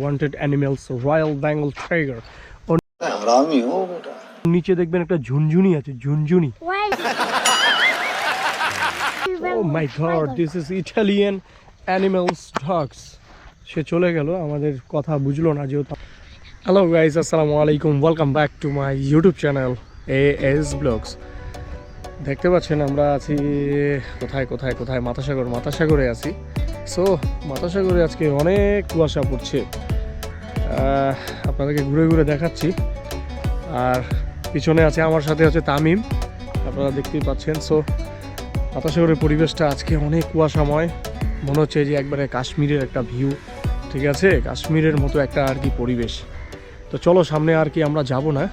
Wanted animals royal Bengal tiger নিচে দেখবেন একটা ঝুনঝুনি আছে ঝুনঝুনি। ও my god this is Italian animals dogs সে চলে গেল আমাদের কথা বুঝলো না যেহেতু। হ্যালো গাইজ আসসালামু আলাইকুম welcome back to my YouTube channel A S vlogs দেখতে পাচ্ছেন আমরা আছি কোথায় কোথায় কোথায়? মাথাসাগর মাথাসাগরে আছি। সো মাতাসাগরে আজকে অনেক কুয়াশা পড়ছে। আপনাদেরকে ঘুরে ঘুরে দেখাচ্ছি। আর পিছনে আছে আমার সাথে আছে তামিম। আপনারা দেখতেই পাচ্ছেন। সো বাতাসাগরের পরিবেশটা আজকে অনেক কুয়াশাময়। মনে হচ্ছে যে একবারে কাশ্মীরের একটা ভিউ ঠিক আছে? কাশ্মীরের মতো একটা আর কি পরিবেশ। তো চলো, সামনে আর কি আমরা যাব না।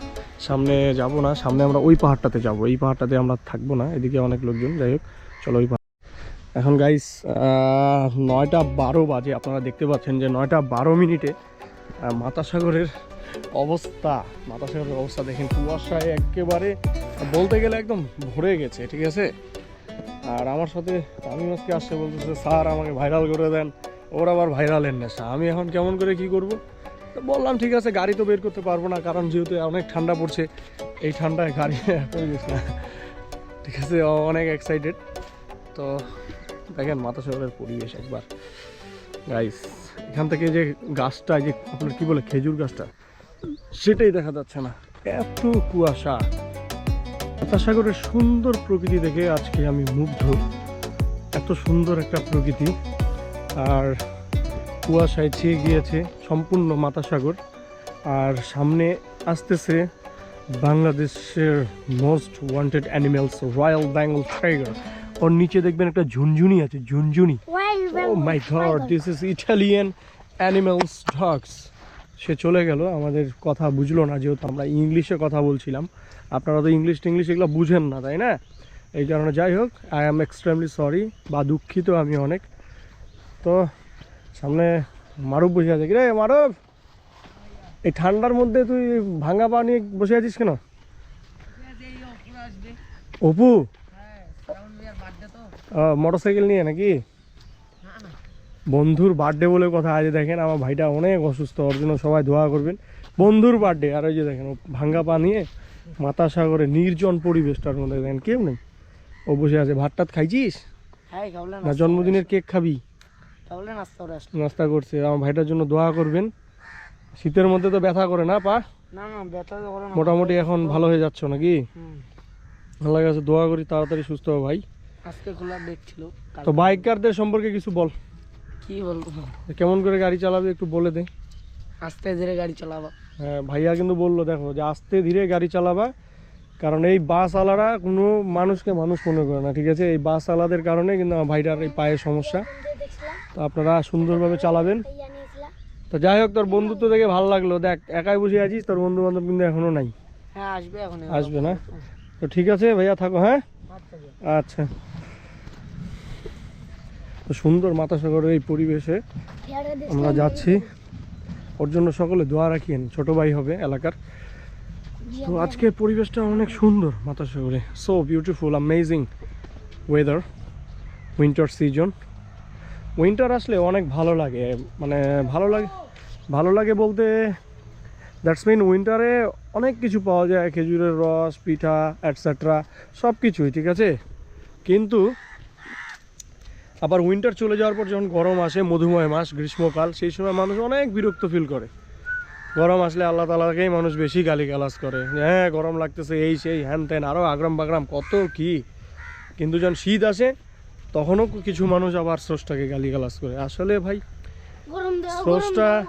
সামনে যাব না, সামনে আমরা ওই পাহাড়টাতে যাব। এই পাহাড়টাতে আমরা থাকব না। এদিকে অনেক লোকজন, যাই হোক। চলো ওই এখন গাইস নয়টা বারো বাজে, আপনারা দেখতে পাচ্ছেন যে নয়টা বারো মিনিটে মাতাসাগরের অবস্থা মাতাসাগরের অবস্থা দেখেন, কুয়াশায় একেবারে বলতে গেলে একদম ভরে গেছে, ঠিক আছে? আর আমার সাথে আমি আজকে আসছে বলতেছে, স্যার, আমাকে ভাইরাল করে দেন। ওর আবার ভাইরালের নেশা। আমি এখন কেমন করে কি করব? বললাম, ঠিক আছে, গাড়ি তো বের করতে পারব না, কারণ যেহেতু অনেক ঠান্ডা পড়ছে, এই ঠান্ডায় গাড়ি ঠিক আছে, অনেক এক্সাইটেড তো দেখেন মাথা শহরের পরিবেশ একবার। গাইস এখান থেকে যে গাছটা যে আপনার কি বলে, খেজুর গাছটা, সেটাই দেখা যাচ্ছে না। এত কুয়াশা। সাগরের সুন্দর প্রকৃতি দেখে আজকে আমি মুগ্ধ। এত সুন্দর একটা প্রকৃতি। আর কুয়াশায় ছেয়ে গিয়েছে সম্পূর্ণ মাতাসাগর আর সামনে আসতেছে বাংলাদেশের most wanted animals royal Bengal tiger ওর নিচে দেখবেন একটা ঝুনঝুনি আছে ঝুনঝুনি। ও my god this is Italian animals dogs সে চলে গেল আমাদের কথা বুঝলো না যেহেতু আমরা ইংলিশে কথা বলছিলাম। আপনারা তো ইংলিশ টিংলিশ এগুলো বুঝেন না তাই না? এই কারণে যাই হোক আই অ্যাম এক্সট্রিমলি সরি বা দুঃখিত আমি অনেক। তো সামনে মারুফ বসে আছে। কি রে মারুফ এই ঠান্ডার মধ্যে তুই ভাঙা পা নিয়ে বসে আছিস কেন? অপু? মোটর সাইকেল নিয়ে নাকি? বন্ধুর বার্থডে বলে কথা আজ দেখেন আমার ভাইটা অনেক অসুস্থ ওর জন্য সবাই দোয়া করবেন। বন্ধুর বার্থডে আর ওই যে দেখেন ও ভাঙ্গা পা নিয়ে মাতা সাগরে নির্জন পরিবেশটার মধ্যে দেখেন কেউ নেই। ও বসে আছে ভাত টাত খাইছিস? হ্যাঁ না জন্মদিনের কেক খাবি? নাস্তা করছে আমার ভাইটার জন্য দোয়া করবেন। শীতের মধ্যে তো ব্যথা করে না পা? মোটামুটি এখন ভালো হয়ে যাচ্ছ নাকি। আল্লাহ কাছে দোয়া করি তাড়াতাড়ি সুস্থ হবে ভাই। আজকে খোলা ডেট ছিল তো বাইকারদের সম্পর্কে কিছু বল। কি বলব? কেমন করে গাড়ি চালাবে একটু বলে দে। আস্তে ধীরে গাড়ি চালাবা। হ্যাঁ ভাইয়া কিন্তু বলল দেখো যে আস্তে ধীরে গাড়ি চালাবা কারণ এই বাস আলারা কোনো মানুষকে মানুষ মনে করে না ঠিক আছে? এই বাস আলাদের কারণে কিন্তু আমার ভাইটার এই পায়ের সমস্যা। তো আপনারা সুন্দরভাবে চালাবেন। তো যাই হোক তোর বন্ধুত্ব দেখে ভালো লাগল। দেখ একাই বসে আছিস তোর বন্ধু বান্ধব কিন্তু এখনও নাই। হ্যাঁ আসবে এখন আসবে না? তো ঠিক আছে ভাইয়া থাকো হ্যাঁ? আচ্ছা। তো সুন্দর মাতাসাগরের এই পরিবেশে আমরা যাচ্ছি। ওর জন্য সকলে দোয়া রাখিয়েন, ছোট ভাই হবে এলাকার। তো আজকের পরিবেশটা অনেক সুন্দর মাতাসাগরে। So beautiful amazing weather winter season winter আসলে অনেক ভালো লাগে মানে ভালো লাগে ভালো লাগে বলতে দ্যাটস মিন উইন্টারে অনেক কিছু পাওয়া যায়, খেজুরের রস, পিঠা অ্যাটসেট্রা সব কিছুই ঠিক আছে? কিন্তু আবার উইন্টার চলে যাওয়ার পর যখন গরম আসে, মধুময় মাস, গ্রীষ্মকাল, সেই সময় মানুষ অনেক বিরক্ত ফিল করে। গরম আসলে আল্লাহ তালাকেই মানুষ বেশি গালি গালাজ করে। হ্যাঁ গরম লাগতেছে, এই সেই, হ্যান ত্যান আরও আগ্রাম বাগ্রাম, কত কি? কিন্তু যখন শীত আসে, তখনও কিছু মানুষ আবার স্রষ্টাকে গালি গালাজ করে। আসলে ভাই দাও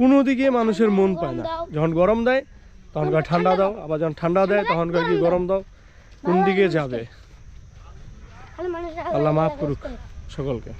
কোনো দিকে মানুষের মন পায় না। যখন গরম দেয় তখন কয় ঠান্ডা দাও আবার যখন ঠান্ডা দেয় তখন কয় কি গরম দাও। কোন দিকে যাবে? আল্লাহ মাফ করুক সকলকে।